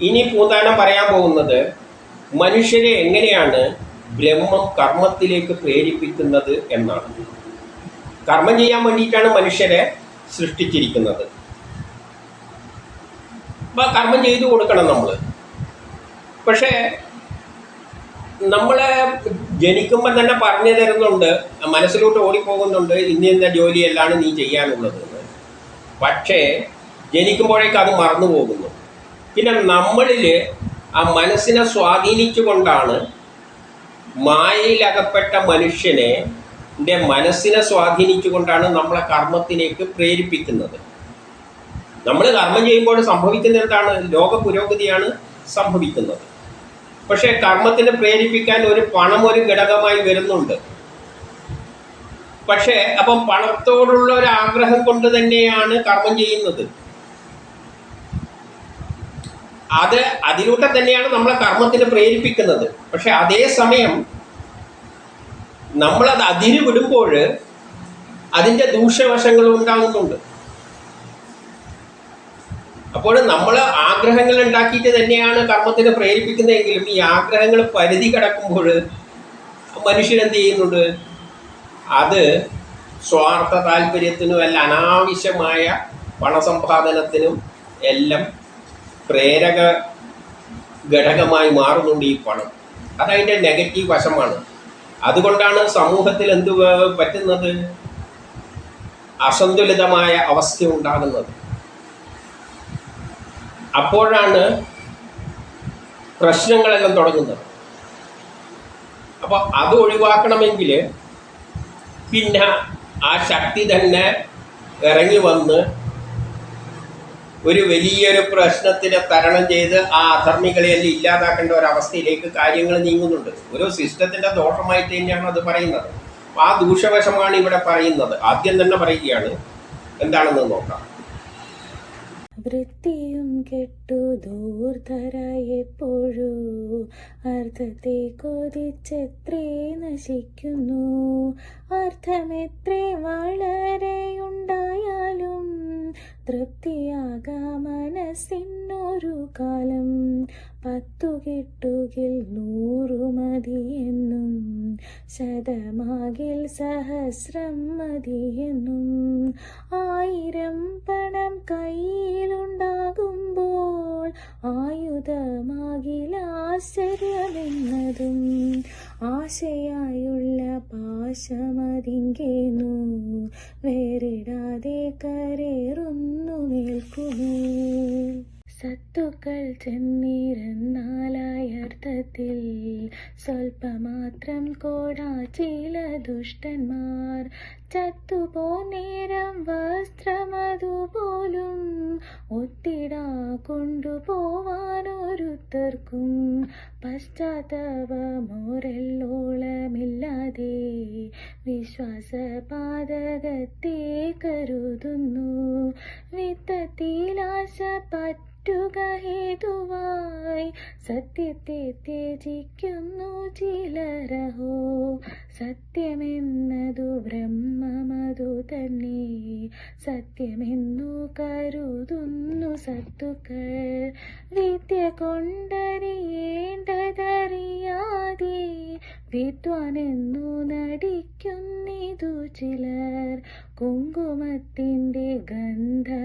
ഇനി പൂന്താനം പറയാൻ പോകുന്നത് മനുഷ്യരെ എങ്ങനെയാണ് ബ്രഹ്മം കർമ്മത്തിലേക്ക് പ്രേരിപ്പിക്കുന്നത് എന്നാണ്. കർമ്മം ചെയ്യാൻ വേണ്ടിയിട്ടാണ് മനുഷ്യരെ സൃഷ്ടിച്ചിരിക്കുന്നത്. അപ്പം കർമ്മം ചെയ്തു കൊടുക്കണം നമ്മൾ പക്ഷേ നമ്മളെ ജനിക്കുമ്പോൾ തന്നെ പറഞ്ഞു തരുന്നുണ്ട് മനസ്സിലോട്ട് ഓടിപ്പോകുന്നുണ്ട് ഇന്ന ഇന്ന ജോലിയെല്ലാണ് നീ ചെയ്യാനുള്ളത്. പക്ഷേ ജനിക്കുമ്പോഴേക്ക് അത് മറന്നു പോകുന്നു. പിന്നെ നമ്മളിൽ ആ മനസ്സിനെ സ്വാധീനിച്ചുകൊണ്ടാണ് മായയിലകപ്പെട്ട മനുഷ്യനെ മനസ്സിനെ സ്വാധീനിച്ചുകൊണ്ടാണ് നമ്മളെ കർമ്മത്തിലേക്ക് പ്രേരിപ്പിക്കുന്നത്. നമ്മൾ കർമ്മം ചെയ്യുമ്പോൾ സംഭവിക്കുന്ന എന്താണ്? ലോക പുരോഗതിയാണ് സംഭവിക്കുന്നത്. പക്ഷേ കർമ്മത്തിന് പ്രേരിപ്പിക്കാൻ ഒരു പണം ഒരു ഘടകമായി വരുന്നുണ്ട്. പക്ഷേ അപ്പം പണത്തോടുള്ള ഒരു ആഗ്രഹം കൊണ്ട് തന്നെയാണ് കർമ്മം ചെയ്യുന്നത്. അത് അതിലൂടെ തന്നെയാണ് നമ്മളെ കർമ്മത്തിന് പ്രേരിപ്പിക്കുന്നത്. പക്ഷെ അതേസമയം നമ്മളത് അതിര് വിടുമ്പോൾ അതിന്റെ ദൂഷ്യവശങ്ങളും ഉണ്ടാകുന്നുണ്ട്. അപ്പോൾ നമ്മൾ ആഗ്രഹങ്ങൾ ഉണ്ടാക്കിയിട്ട് തന്നെയാണ് കർമ്മത്തിന് പ്രേരിപ്പിക്കുന്നതെങ്കിലും ഈ ആഗ്രഹങ്ങൾ പരിധി കടക്കുമ്പോൾ മനുഷ്യൻ എന്ത് ചെയ്യുന്നുണ്ട്? അത് സ്വാർത്ഥ താല്പര്യത്തിനും അല്ല അനാവശ്യമായ പണസമ്പാദനത്തിനും എല്ലാം പ്രേരക ഘടകമായി മാറുന്നുണ്ട് ഈ പണം. അതതിന്റെ നെഗറ്റീവ് വശമാണ്. അതുകൊണ്ടാണ് സമൂഹത്തിൽ എന്ത് പറ്റുന്നത്? അസന്തുലിതമായ അവസ്ഥ ഉണ്ടാകുന്നത്. അപ്പോഴാണ് പ്രശ്നങ്ങളെല്ലാം തുടങ്ങുന്നത്. അപ്പോൾ അത് ഒഴിവാക്കണമെങ്കിൽ പിന്നെ ആ ശക്തി തന്നെ ഇറങ്ങി വന്ന് ഒരു വലിയൊരു പ്രശ്നത്തിനെ തരണം ചെയ്ത് ആ അധർമ്മികളെയെല്ലാം ഇല്ലാതാക്കേണ്ട ഒരവസ്ഥയിലേക്ക് കാര്യങ്ങൾ നീങ്ങുന്നുണ്ട്. ഒരു സിസ്റ്റത്തിന്റെ ദോഷമായിട്ട് തന്നെയാണ് അത് പറയുന്നത്. ആ ദൂഷ്യവശമാണ് ഇവിടെ പറയുന്നത്. ആദ്യം തന്നെ പറയുകയാണ്. എന്താണെന്ന് നോക്കാം. വൃത്തിയും കെട്ടു ദൂർധരായെപ്പോഴും അർത്ഥത്തെ കൊതിച്ചെത്രേ നശിക്കുന്നു. അർത്ഥമെത്രേ വളരെയുണ്ടായാലും തൃപ്തിയാകാ മനസ്സിനൊരു കാലം. പത്തു കിട്ടുകിൽ നൂറു മതിയെന്നും ശതമാകിൽ സഹസ്രം മതിയെന്നും ആയിരം പണം കയ്യിലുണ്ടാകുമ്പോൾ ആയുധമാകിൽ ആശ്ചര്യമെന്നതും ആശയായുള്ള പാശമതിങ്കേന്നു വേറിടാതെ കരേറുന്നു നിൽക്കുമേ സത്തുക്കൾ ചെന്നിരുന്നാലായർത്ഥത്തിൽ സ്വൽപ്പമാത്രം കോടാ ചില ദുഷ്ടന്മാർ. ചത്തുപോ നേരം വസ്ത്രമതുപോലും ഒത്തിടാ കൊണ്ടുപോവാനൊരുത്തർക്കും. പശ്ചാത്തപമോരെല്ലോളമില്ലാതെ വിശ്വാസപാതകത്തെ കരുതുന്നു. വിത്തത്തിലാശ പറ്റുക ഹേതുവായി സത്യത്തെ ത്യജിക്കുന്നു ചിലരഹോ. സത്യമെന്നതു ബ്രഹ്മമതു തന്നെ. സത്യമെന്നു കരുതുന്നു സത്തുക്കൾ വിദ്യ കൊണ്ടറിയേണ്ടതറിയാതെ വിദ്വാനെന്നു നടിക്കുന്നിതു ചിലർ. കുങ്കുമത്തിന്റെ ഗന്ധമറിയാതെ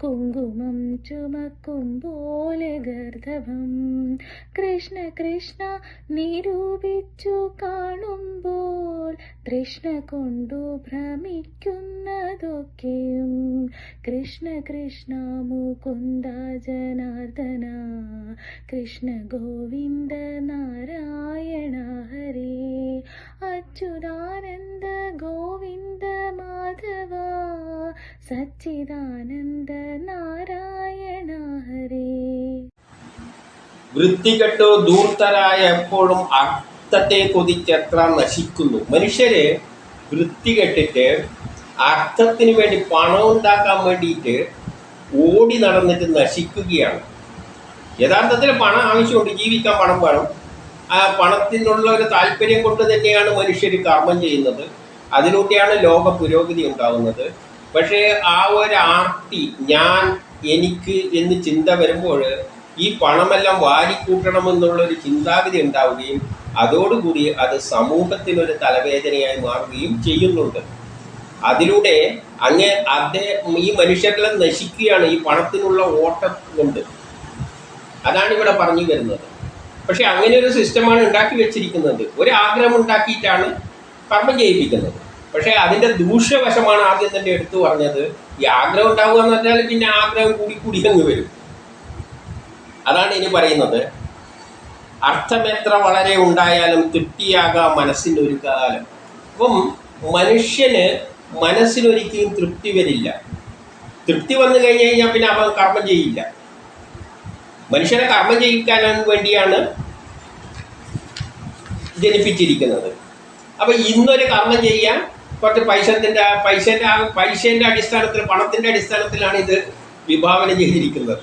കുങ്കുമം ചുമക്കും പോലെ ഗർദ്ധവം കൃഷ്ണ കൃഷ്ണ നിരൂപിച്ചു കാണുമ്പോൾ തൃഷ്ണ കൊണ്ടു ഭ്രമിക്കുന്നതൊക്കെയും. കൃഷ്ണ കൃഷ്ണ മുകുന്ദ ജനാർദ്ദന കൃഷ്ണ ഗോവിന്ദ നാരായണ ഹരേ അച്യുതാനന്ദ ഗോവിന്ദ മാധവ. സച്ചിദാനന്ദ നാരായണ ഹരേ വൃത്തികെട്ടോ ദൂർത്തരായ എപ്പോഴും അർത്ഥത്തെ കൊതിച്ചെത്ര നശിക്കുന്നു. മനുഷ്യര് വൃത്തികെട്ടിട്ട് അർത്ഥത്തിന് വേണ്ടി പണം ഉണ്ടാക്കാൻ വേണ്ടിയിട്ട് ഓടി നടന്നിട്ട് നശിക്കുകയാണ്. യഥാർത്ഥത്തിൽ പണം ആവശ്യമുണ്ട് ജീവിക്കാൻ പണം വേണം. ആ പണത്തിനുള്ള ഒരു താല്പര്യം കൊണ്ട് തന്നെയാണ് മനുഷ്യർ കർമ്മം ചെയ്യുന്നത്. അതിലൂടെയാണ് ലോക പുരോഗതി ഉണ്ടാകുന്നത് പക്ഷേ ആ ഒരു ആർത്തി ഞാൻ എനിക്ക് എന്ന് ചിന്ത വരുമ്പോൾ ഈ പണമെല്ലാം വാരിക്കൂട്ടണമെന്നുള്ളൊരു ചിന്താഗതി ഉണ്ടാവുകയും അതോടുകൂടി അത് സമൂഹത്തിനൊരു തലവേദനയായി മാറുകയും ചെയ്യുന്നുണ്ട്. അതിലൂടെ അങ്ങ് അദ്ദേഹം ഈ മനുഷ്യരെല്ലാം നശിക്കുകയാണ് ഈ പണത്തിനുള്ള ഓട്ടം കൊണ്ട്. അതാണ് ഇവിടെ പറഞ്ഞു വരുന്നത്. പക്ഷെ അങ്ങനെ ഒരു സിസ്റ്റമാണ് ഉണ്ടാക്കി വെച്ചിരിക്കുന്നത്. ഒരു ആഗ്രഹം ഉണ്ടാക്കിയിട്ടാണ് കർമ്മം ചെയ്യിപ്പിക്കുന്നത്. പക്ഷെ അതിന്റെ ദൂഷ്യവശമാണ് ആദ്യം തന്നെ എടുത്തു പറഞ്ഞത്. ഈ ആഗ്രഹം ഉണ്ടാവുക എന്ന് പറഞ്ഞാൽ പിന്നെ ആഗ്രഹം കൂടി കൂടി അങ്ങ് വരും. അതാണ് ഇനി പറയുന്നത്. അർത്ഥമെത്ര വളരെ ഉണ്ടായാലും തൃപ്തിയാകാം മനസ്സിന്റെ ഒരു കാലം. അപ്പം മനുഷ്യന് മനസ്സിനൊരിക്കലും തൃപ്തി വരില്ല. തൃപ്തി വന്നു കഴിഞ്ഞു കഴിഞ്ഞാൽ പിന്നെ അവൻ കർമ്മം ചെയ്യില്ല. മനുഷ്യനെ കർമ്മം ചെയ്യിക്കാൻ വേണ്ടിയാണ് ജനിപ്പിച്ചിരിക്കുന്നത്. അപ്പൊ ഇന്നൊരു കർമ്മം ചെയ്യാൻ കുറച്ച് പൈസത്തിന്റെ പൈസേന്റെ പൈസന്റെ അടിസ്ഥാനത്തിൽ പണത്തിന്റെ അടിസ്ഥാനത്തിലാണ് ഇത് വിഭാവന ചെയ്തിരിക്കുന്നത്.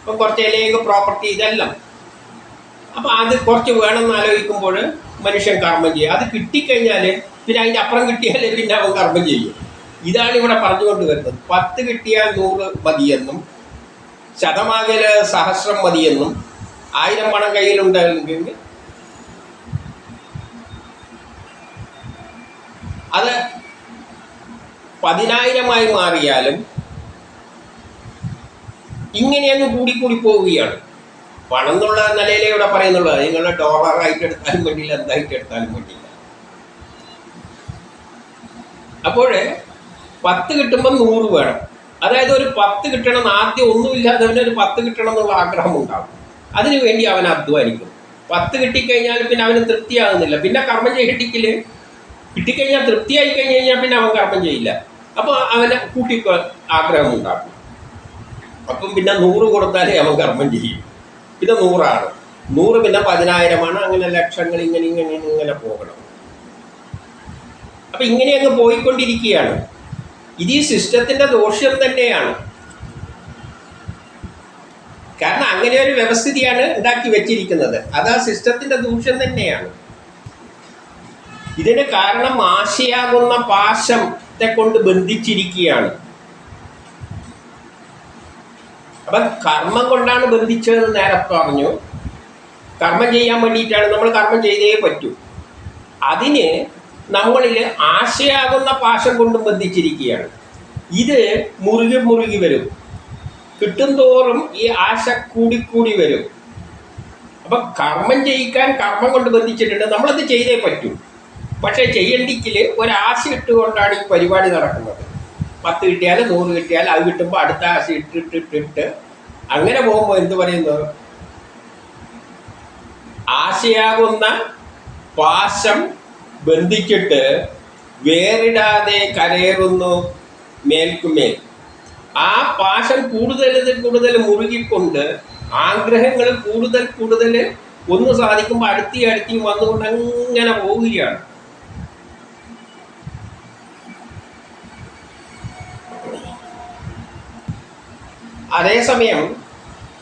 അപ്പം കുറച്ച് ഇലയൊക്കെ പ്രോപ്പർട്ടി ഇതെല്ലാം. അപ്പൊ അത് കുറച്ച് വേണമെന്ന് ആലോചിക്കുമ്പോൾ മനുഷ്യൻ കർമ്മം ചെയ്യും. അത് കിട്ടിക്കഴിഞ്ഞാൽ പിന്നെ അതിന്റെ അപ്പുറം കിട്ടിയാലേ പിന്നെ അവൻ കർമ്മം ചെയ്യും. ഇതാണ് ഇവിടെ പറഞ്ഞുകൊണ്ട് വരുന്നത്. പത്ത് കിട്ടിയാൽ നൂറ് മതിയെന്നും ശതമാകൽ സഹസ്രം മതിയെന്നും ആയിരം പണം കയ്യിലുണ്ടെങ്കിൽ അത് പതിനായിരമായി മാറിയാലും ഇങ്ങനെയങ്ങ് കൂടിക്കൂടി പോവുകയാണ്. പണം എന്നുള്ള നിലയിലേ ഇവിടെ പറയുന്നുള്ളൂ. അത് നിങ്ങളുടെ ഡോളറായിട്ട് എടുത്താലും പറ്റില്ല എന്തായിട്ട് എടുത്താലും പറ്റില്ല. അപ്പോൾ പത്ത് കിട്ടുമ്പോൾ നൂറ് വേണം. അതായത് ഒരു പത്ത് കിട്ടണം ആദ്യം ഒന്നുമില്ലാതെ അവനൊരു പത്ത് കിട്ടണം എന്നുള്ള ആഗ്രഹം ഉണ്ടാകും അതിനു വേണ്ടി അവൻ അധ്വാനിക്കും. പത്ത് കിട്ടിക്കഴിഞ്ഞാൽ പിന്നെ അവന് തൃപ്തിയാകുന്നില്ല. പിന്നെ കർമ്മം ചെയ്യിട്ടിക്കൽ കിട്ടിക്കഴിഞ്ഞാൽ തൃപ്തിയായി കഴിഞ്ഞ് കഴിഞ്ഞാൽ പിന്നെ അവൻ കർമ്മം ചെയ്യില്ല. അപ്പോൾ അവന് കൂട്ടി ആഗ്രഹം ഉണ്ടാക്കും അപ്പം പിന്നെ നൂറ് കൊടുത്താലേ അവൻ കർമ്മം ചെയ്യും. പിന്നെ നൂറാണ്. നൂറ് പിന്നെ പതിനായിരമാണ്. അങ്ങനെ ലക്ഷങ്ങൾ ഇങ്ങനെ ഇങ്ങനെ ഇങ്ങനെ പോകണം. അപ്പൊ ഇങ്ങനെ അങ്ങ് പോയിക്കൊണ്ടിരിക്കുകയാണ്. ഇത് ഈ സിസ്റ്റത്തിന്റെ ദോഷ്യം തന്നെയാണ്. കാരണം അങ്ങനെ ഒരു വ്യവസ്ഥിതിയാണ് ഉണ്ടാക്കി വെച്ചിരിക്കുന്നത്. അത് ആ സിസ്റ്റത്തിന്റെ ദൂഷ്യം തന്നെയാണ്. ഇതിന് കാരണം ആശയാകുന്ന പാശത്തെ കൊണ്ട് ബന്ധിച്ചിരിക്കുകയാണ്. അപ്പൊ കർമ്മം കൊണ്ടാണ് ബന്ധിച്ചതെന്ന് നേരെ പറഞ്ഞു. കർമ്മം ചെയ്യാൻ വേണ്ടിയിട്ടാണ്. നമ്മൾ കർമ്മം ചെയ്തേ പറ്റൂ. അതിന് നമ്മളിൽ ആശയാകുന്ന പാശം കൊണ്ടും ബന്ധിച്ചിരിക്കുകയാണ്. ഇത് മുറുകി മുറുകി വരും. കിട്ടും തോറും ഈ ആശ കൂടിക്കൂടി വരും. അപ്പൊ കർമ്മം ചെയ്യിക്കാൻ കർമ്മം കൊണ്ട് ബന്ധിച്ചിട്ടുണ്ട്. നമ്മളത് ചെയ്തേ പറ്റൂ. പക്ഷേ ചെയ്യണ്ടിക്കിൽ ഒരാശ ഇട്ടുകൊണ്ടാണ് ഈ പരിപാടി നടക്കുന്നത്. പത്ത് കിട്ടിയാൽ നൂറ് കിട്ടിയാൽ അത് കിട്ടുമ്പോൾ അടുത്ത ആശ ഇട്ടിട്ടിട്ടിട്ട് അങ്ങനെ പോകുമ്പോൾ എന്ത് പറയുന്നു? ആശയാകുന്ന പാശം ബന്ധിച്ചിട്ട് വേറിടാതെ കരയറുന്നു മേൽക്കുമേൽ. ആ പാഷൻ കൂടുതൽ കൂടുതൽ മുറുകിക്കൊണ്ട് ആഗ്രഹങ്ങൾ കൂടുതൽ കൂടുതൽ ഒന്ന് സാധിക്കുമ്പോൾ അടുത്തി അടുത്തി വന്നുകൊണ്ട് അങ്ങനെ പോവുകയാണ്. അതേസമയം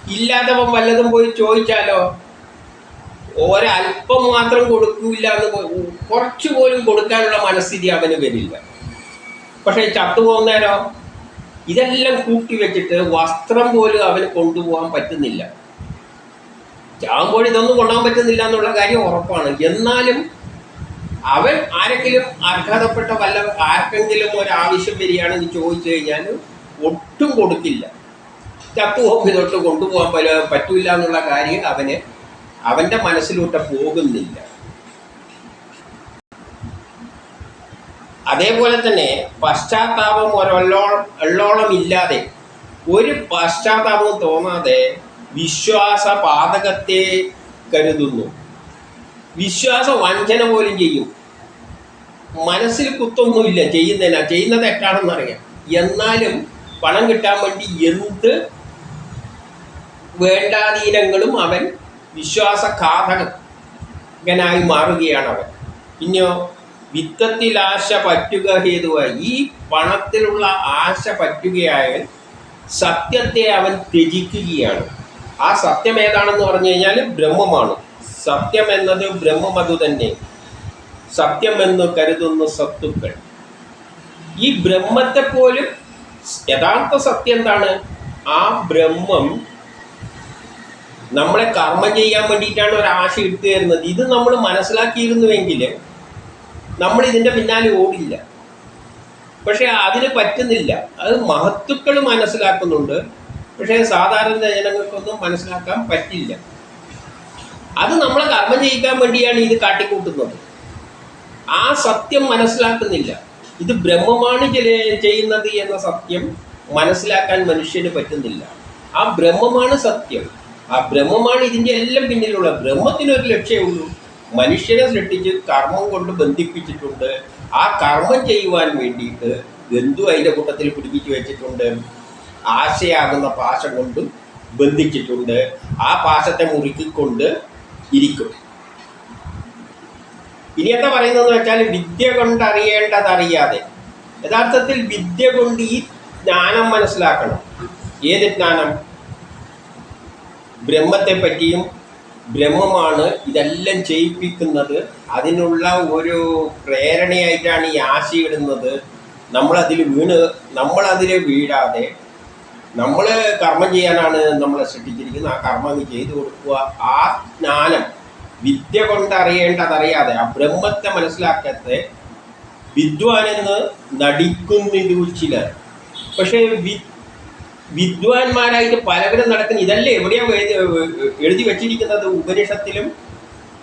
ഇല്ലാത്തവൻ വല്ലതും പോയി ചോദിച്ചാലോ? ഒരല്പം മാത്രം കൊടുക്കില്ല എന്ന് കുറച്ചു പോലും കൊടുക്കാനുള്ള മനസ്ഥിതി അവന് വരില്ല. പക്ഷെ ചത്തുപോകുന്നേരോ ഇതെല്ലാം കൂട്ടി വെച്ചിട്ട് വസ്ത്രം പോലും അവന് കൊണ്ടുപോകാൻ പറ്റുന്നില്ല. ചാകുമ്പോൾ ഇതൊന്നും കൊണ്ടുപോകാൻ പറ്റുന്നില്ല എന്നുള്ള കാര്യം ഉറപ്പാണ്. എന്നാലും അവൻ ആരെങ്കിലും അർഹതപ്പെട്ട വല്ല ആർക്കെങ്കിലും ഒരാവശ്യം വരികയാണെന്ന് ചോദിച്ചു കഴിഞ്ഞാൽ ഒട്ടും കൊടുക്കില്ല. ചത്തുപോകുമ്പോൾ ഇതൊട്ട് കൊണ്ടുപോകാൻ പല- പറ്റൂല എന്നുള്ള കാര്യം അവന് അവന്റെ മനസ്സിലൂടെ പോകുന്നില്ല. അതേപോലെ തന്നെ പശ്ചാത്താപം ഒരൊല്ലോളം എള്ളോളം ഇല്ലാതെ ഒരു പശ്ചാത്താപവും തോന്നാതെ വിശ്വാസ പാതകത്തെ കരുതുന്നു. വിശ്വാസ വഞ്ചന പോലും ചെയ്യും. മനസ്സിൽ കുത്തൊന്നുമില്ല ചെയ്യുന്നതിനാ ചെയ്യുന്നത് തെറ്റാണെന്നറിയാം എന്നാലും പണം കിട്ടാൻ വേണ്ടി എന്ത് വേണ്ടാധീനങ്ങളും അവൻ വിശ്വാസഘാതകനായി മാറുകയാണ് അവൻ ഇനിയോ വിത്തത്തിൽ ആശ പറ്റുക ഹേതുവായി. ഈ പണത്തിലുള്ള ആശ പറ്റുകയായാൽ സത്യത്തെ അവൻ ത്യജിക്കുകയാണ്. ആ സത്യം ഏതാണെന്ന് പറഞ്ഞു കഴിഞ്ഞാൽ ബ്രഹ്മമാണ്. സത്യം എന്നത് ബ്രഹ്മം അത് തന്നെ സത്യമെന്ന് കരുതുന്ന സത്തുക്കൾ. ഈ ബ്രഹ്മത്തെ പോലും യഥാർത്ഥ സത്യം എന്താണ്? ആ ബ്രഹ്മം നമ്മളെ കർമ്മം ചെയ്യാൻ വേണ്ടിയിട്ടാണ് ഒരു ആശ ഇട്ട് തരുന്നത്. ഇത് നമ്മൾ മനസ്സിലാക്കിയിരുന്നുവെങ്കിൽ നമ്മൾ ഇതിന്റെ പിന്നാലെ ഓടില്ല. പക്ഷെ അതിന് പറ്റുന്നില്ല. അത് മഹത്തുക്കൾ മനസ്സിലാക്കുന്നുണ്ട്. പക്ഷേ സാധാരണ ജനങ്ങൾക്കൊന്നും മനസ്സിലാക്കാൻ പറ്റില്ല. അത് നമ്മളെ കർമ്മം ചെയ്യിക്കാൻ വേണ്ടിയാണ് ഇത് കാട്ടിക്കൂട്ടുന്നത്. ആ സത്യം മനസ്സിലാക്കുന്നില്ല. ഇത് ബ്രഹ്മമാണ് ചെയ്യുന്നത് എന്ന സത്യം മനസ്സിലാക്കാൻ മനുഷ്യന് പറ്റുന്നില്ല. ആ ബ്രഹ്മമാണ് സത്യം. ആ ബ്രഹ്മമാണ് ഇതിന്റെ എല്ലാം പിന്നിലുള്ള. ബ്രഹ്മത്തിനൊരു ലക്ഷ്യമുള്ളൂ മനുഷ്യനെ സൃഷ്ടിച്ച് കർമ്മം കൊണ്ട് ബന്ധിപ്പിച്ചിട്ടുണ്ട്. ആ കർമ്മം ചെയ്യുവാൻ വേണ്ടിയിട്ട് ബന്ധു അതിന്റെ കൂട്ടത്തിൽ പിടിപ്പിച്ചു വെച്ചിട്ടുണ്ട്. ആശയാകുന്ന പാശ കൊണ്ടും ബന്ധിച്ചിട്ടുണ്ട്. ആ പാശത്തെ മുറുക്കിക്കൊണ്ട് ഇരിക്കും. ഇനി എന്താ പറയുന്നതെന്ന് വെച്ചാൽ വിദ്യ കൊണ്ടറിയേണ്ടതറിയാതെ. യഥാർത്ഥത്തിൽ വിദ്യ കൊണ്ട് ഈ ജ്ഞാനം മനസ്സിലാക്കണം. ഏത് ജ്ഞാനം? ബ്രഹ്മത്തെ പറ്റിയും ബ്രഹ്മമാണ് ഇതെല്ലാം ചെയ്യിപ്പിക്കുന്നത്. അതിനുള്ള ഒരു പ്രേരണയായിട്ടാണ് ഈ ആശയിടുന്നത് നമ്മളതിൽ വീണ് നമ്മളതിൽ വീഴാതെ നമ്മൾ കർമ്മം ചെയ്യാനാണ് നമ്മളെ സൃഷ്ടിച്ചിരിക്കുന്നത് ആ കർമ്മം അങ്ങ് ചെയ്തു കൊടുക്കുക. ആ ജ്ഞാനം വിദ്യ കൊണ്ടറിയേണ്ടതറിയാതെ ആ ബ്രഹ്മത്തെ മനസ്സിലാക്കാത്ത വിദ്വാനെന്ന് നടിക്കുന്നിതു ചിലർ. പക്ഷേ വി വിദ്വാൻമാരായിട്ട് പലവരും നടക്കുന്ന ഇതല്ലേ എവിടെയാ എഴുതി എഴുതി വെച്ചിരിക്കുന്നത് ഉപനിഷത്തിലും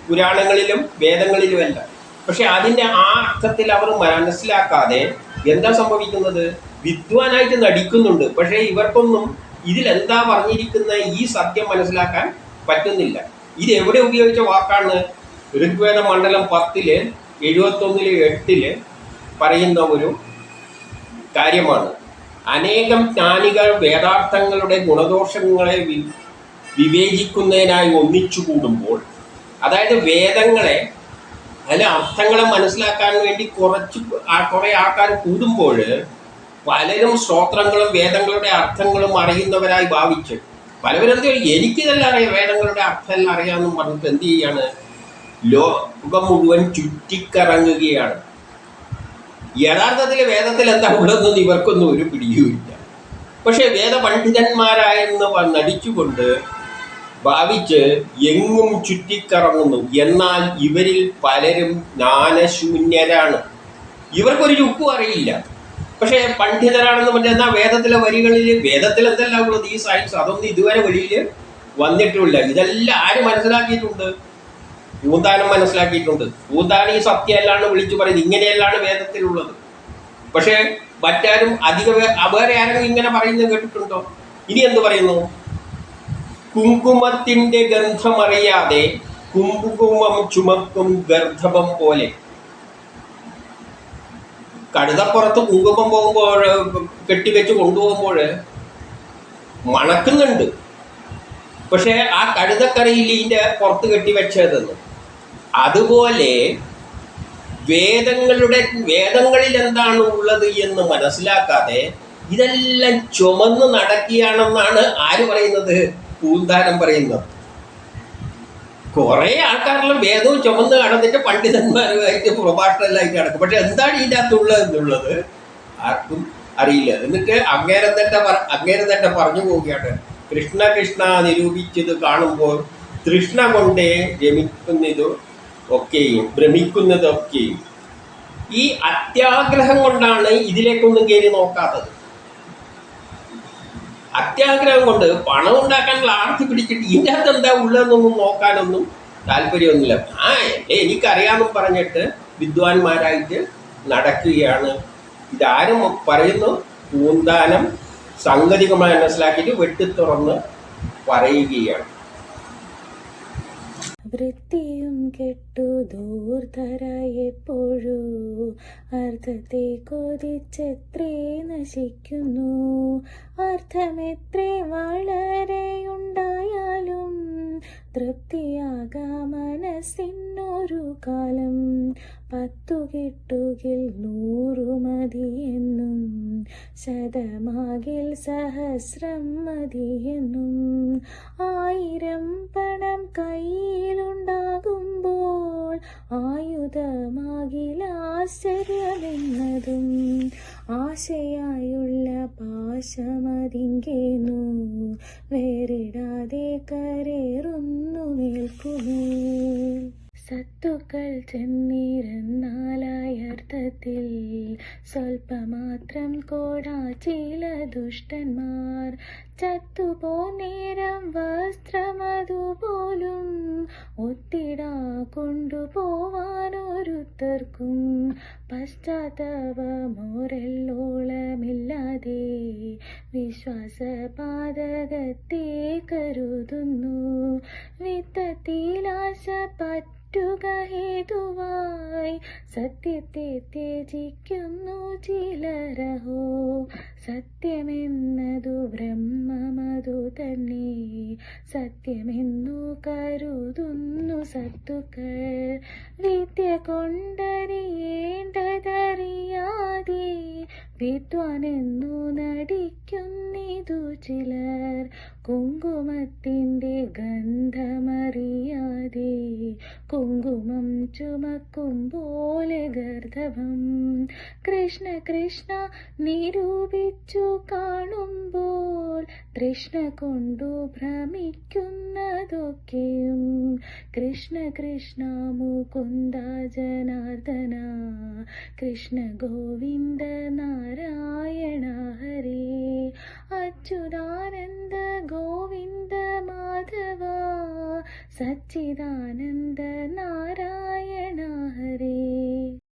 പുരാണങ്ങളിലും വേദങ്ങളിലുമല്ല. പക്ഷെ അതിന്റെ ആ അർത്ഥത്തിൽ അവർ മനസ്സിലാക്കാതെ എന്താ സംഭവിക്കുന്നത്? വിദ്വാനായിട്ട് നടിക്കുന്നുണ്ട്. പക്ഷേ ഇവർക്കൊന്നും ഇതിലെന്താ പറഞ്ഞിരിക്കുന്ന ഈ സത്യം മനസ്സിലാക്കാൻ പറ്റുന്നില്ല. ഇത് എവിടെ ഉപയോഗിച്ച വാക്കാണ്? ഋഗ്വേദ മണ്ഡലം പത്തിൽ എഴുപത്തൊന്നിൽ എട്ടിൽ പറയുന്ന ഒരു കാര്യമാണ്. അനേകം ജ്ഞാനികൾ വേദാർത്ഥങ്ങളുടെ ഗുണദോഷങ്ങളെ വിവേചിക്കുന്നതിനായി ഒന്നിച്ചു കൂടുമ്പോൾ അതായത് വേദങ്ങളെ അതിലെ അർത്ഥങ്ങളെ മനസ്സിലാക്കാൻ വേണ്ടി കുറച്ച് കുറേ ആൾക്കാർ കൂടുമ്പോൾ പലരും സ്തോത്രങ്ങളും വേദങ്ങളുടെ അർത്ഥങ്ങളും അറിയുന്നവരായി ഭാവിച്ച് പലവരും എന്ത് എനിക്കിതെല്ലാം അറിയാം വേദങ്ങളുടെ അർത്ഥം എല്ലാം അറിയാമെന്നും പറഞ്ഞിട്ട് എന്ത് ചെയ്യാണ്? ലോകം മുഴുവൻ ചുറ്റിക്കറങ്ങുകയാണ്. യഥാർത്ഥത്തിൽ വേദത്തിൽ എന്താ ഉള്ളതെന്ന് ഇവർക്കൊന്നും ഒരു പിടിയുമില്ല പക്ഷെ വേദപണ്ഡിതന്മാരായെന്ന് നടിച്ചുകൊണ്ട് ഭാവിച്ച് എങ്ങും ചുറ്റിക്കറങ്ങുന്നു. എന്നാൽ ഇവരിൽ പലരും ജ്ഞാനശൂന്യരാണ്. ഇവർക്കൊരു ചുക്കും അറിയില്ല. പക്ഷേ പണ്ഡിതരാണെന്ന് പറഞ്ഞാൽ വേദത്തിലെ വരികളിൽ വേദത്തിൽ എന്തെല്ലാം ഉള്ളത്? ഈ സയൻസ് അതൊന്നും ഇതുവരെ വെളിയിൽ വന്നിട്ടുമില്ല. ഇതെല്ലാം ആര് മനസ്സിലാക്കിയിട്ടുണ്ട്? പൂന്താനം മനസ്സിലാക്കിയിട്ടുണ്ട്. ഭൂതാനം ഈ സത്യമല്ലാണ് വിളിച്ചു പറയുന്നത് ഇങ്ങനെയല്ലാണ് വേദത്തിലുള്ളത്. പക്ഷേ മറ്റാരും അധിക വേറെ ആരെങ്കിലും ഇങ്ങനെ പറയുന്നത് കേട്ടിട്ടുണ്ടോ? ഇനി എന്ത് പറയുന്നു? കുങ്കുമത്തിന്റെ ഗന്ധമറിയാതെ കുങ്കുമം ചുമക്കും ഗർദ്ധപം പോലെ. കഴുതപ്പുറത്ത് കുങ്കുമം പോകുമ്പോൾ കെട്ടിവെച്ച് കൊണ്ടുപോകുമ്പോൾ മണക്കുന്നുണ്ട്. പക്ഷേ ആ കഴുതക്കറിയിൽ ഇതിന്റെ പുറത്ത് കെട്ടിവെച്ചതെന്ന്? അതുപോലെ വേദങ്ങളുടെ വേദങ്ങളിൽ എന്താണ് ഉള്ളത് എന്ന് മനസ്സിലാക്കാതെ ഇതെല്ലാം ചുമന്ന് നടക്കുകയാണെന്നാണ് ആര് പറയുന്നത്? പൂന്താനം പറയുന്നത്. കുറേ ആൾക്കാരെല്ലാം വേദവും ചുമന്ന് നടന്നിട്ട് പണ്ഡിതന്മാരുമായിട്ട് പ്രഭാഷണമെല്ലാമായിട്ട് നടക്കും പക്ഷെ എന്താണ് ഇതിന്റെ അകത്തുള്ളത് എന്നുള്ളത് ആർക്കും അറിയില്ല. എന്നിട്ട് അങ്ങേരം തന്നെ അങ്ങേരം തന്നെ പറഞ്ഞു പോവുകയാണ്. കൃഷ്ണ കൃഷ്ണ നിരൂപിച്ചത് കാണുമ്പോൾ തൃഷ്ണ കൊണ്ടേ രമിക്കുന്നത് ഒക്കെയും ഭ്രമിക്കുന്നതൊക്കെയും ഈ അത്യാഗ്രഹം കൊണ്ടാണ് ഇതിലേക്കൊന്നും കയറി നോക്കാത്തത്. അത്യാഗ്രഹം കൊണ്ട് പണം ഉണ്ടാക്കാനുള്ള ആർത്തി പിടിച്ചിട്ട് ഇതിന്റെ അകത്ത് എന്താ ഉള്ളതെന്നൊന്നും നോക്കാനൊന്നും താല്പര്യമൊന്നുമില്ല. ആ എന്നെ എനിക്കറിയാമെന്നും പറഞ്ഞിട്ട് വിദ്വാൻമാരായിട്ട് നടക്കുകയാണ്. ഇതാരും പറയുന്നു പൂന്താനം സംഗതികമായി മനസ്സിലാക്കിയിട്ട് വെട്ടിത്തുറന്ന് പറയുകയാണ്. വൃത്തിയും കെട്ടു ദൂർധരായെപ്പോഴൂ അർത്ഥത്തെ കൊതിച്ചെത്രേ നശിക്കുന്നു. അർത്ഥമെത്രേ വളരെയുണ്ടായാലും തൃപ്തിയാകാ മനസ്സിനൊരു കാലം. പത്തു കിട്ടുകിൽ നൂറു മതിയെന്നും ശതമാകിൽ സഹസ്രം മതിയെന്നും ആയിരം പണം കയ്യിലുണ്ടാകുമ്പോൾ ആയുധമാകിൽ ആശ്ചര്യമെന്നതും ആശയായുള്ള പാശമതിങ്കേന്നു. വേറിടാതെ കരേറുന്നു മേൽക്കുമേൽ. സത്തുക്കൾ ചെന്നിരുന്നാലായർത്ഥത്തിൽ സ്വൽപ്പമാത്രം കോടാ ചില ദുഷ്ടന്മാർ. ചത്തുപോ നേരം വസ്ത്രമതുപോലും ഒത്തിടാ കൊണ്ടുപോവാനൊരുത്തർക്കും പശ്ചാത്തപമോരെല്ലോളമില്ലാതെ വിശ്വാസപാതകത്തെ കരുതുന്നു. വിത്തത്തിലാശ പറ്റുക ഹേതുവായി സത്യത്തെ ത്യജിക്കുന്നു ചിലരഹോ. സത്യമെന്നതു ബ്രഹ്മമതു തന്നെ. സത്യമെന്നു കരുതുന്നു സത്തുക്കൾ. വിദ്യ കൊണ്ടറിയേണ്ടതറിയാതെ വിദ്വാനെന്നു നടിക്കുന്നിതു ചിലർ. കുങ്കുമത്തിന്റെ ഗന്ധമറിയാതെ കുങ്കുമം ചുമക്കും പോലെ ഗർദ്ധവം കൃഷ്ണ കൃഷ്ണ നിരൂപിച്ചു കാണുമ്പോൾ തൃഷ്ണ കൊണ്ടു ഭ്രമിക്കുന്നതൊക്കെയും. കൃഷ്ണ കൃഷ്ണ മുകുന്ദ ജനാർദ്ദന കൃഷ്ണ ഗോവിന്ദ നാരായണ ഹരേ. അച്യുതാനന്ദ ഗോവിന്ദ മാധവ സച്ചിദാനന്ദ Hari